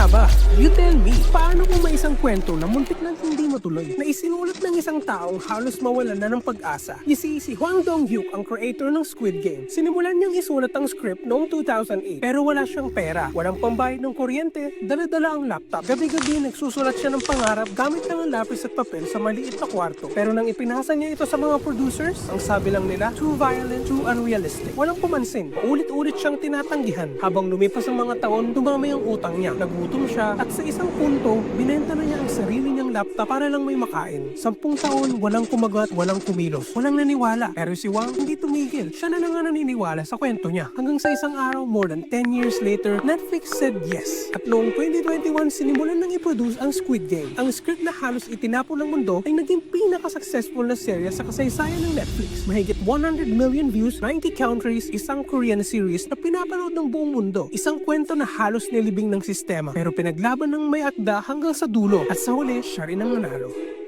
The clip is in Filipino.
nga ba? You tell me, paano kung may isang kwento na muntik na hindi matuloy, na isinulat ng isang taong halos mawalan na ng pag-asa? You see, si Hwang Dong-hyuk, ang creator ng Squid Game, sinimulan niyang isulat ang script noong 2008, pero wala siyang pera, walang pambayad ng kuryente, dala-dala ang laptop. Gabi-gabi nagsusulat siya ng pangarap gamit lang ang lapis at papel sa maliit na kwarto. Pero nang ipinasa niya ito sa mga producers, ang sabi lang nila, too violent, too unrealistic. Walang pumansin, ulit-ulit siyang tinatanggihan. Habang lumipas ang mga taon, dumami ang utang niya. Nagutom siya at sa isang punto, binenta na niya ang sarili niyang laptop para lang may makain. Sampung taon, walang kumagat, walang kumilos. Walang naniwala. Pero si Wang hindi tumigil. Siya na na nga naniniwala sa kwento niya. Hanggang sa isang araw, more than 10 years later, Netflix said yes. At noong 2021, sinimulan nang i-produce ang Squid Game. Ang script na halos itinapon ng mundo ay naging pinaka-successful na serya sa kasaysayan ng Netflix. Mahigit 100 million views, 90 countries, isang Korean series na pinapanood ng buong mundo. Isang kwento na halos nilibing ng sistema pero pinaglaban ng may akda hanggang sa dulo at sa huli, siya rin ang nanalo.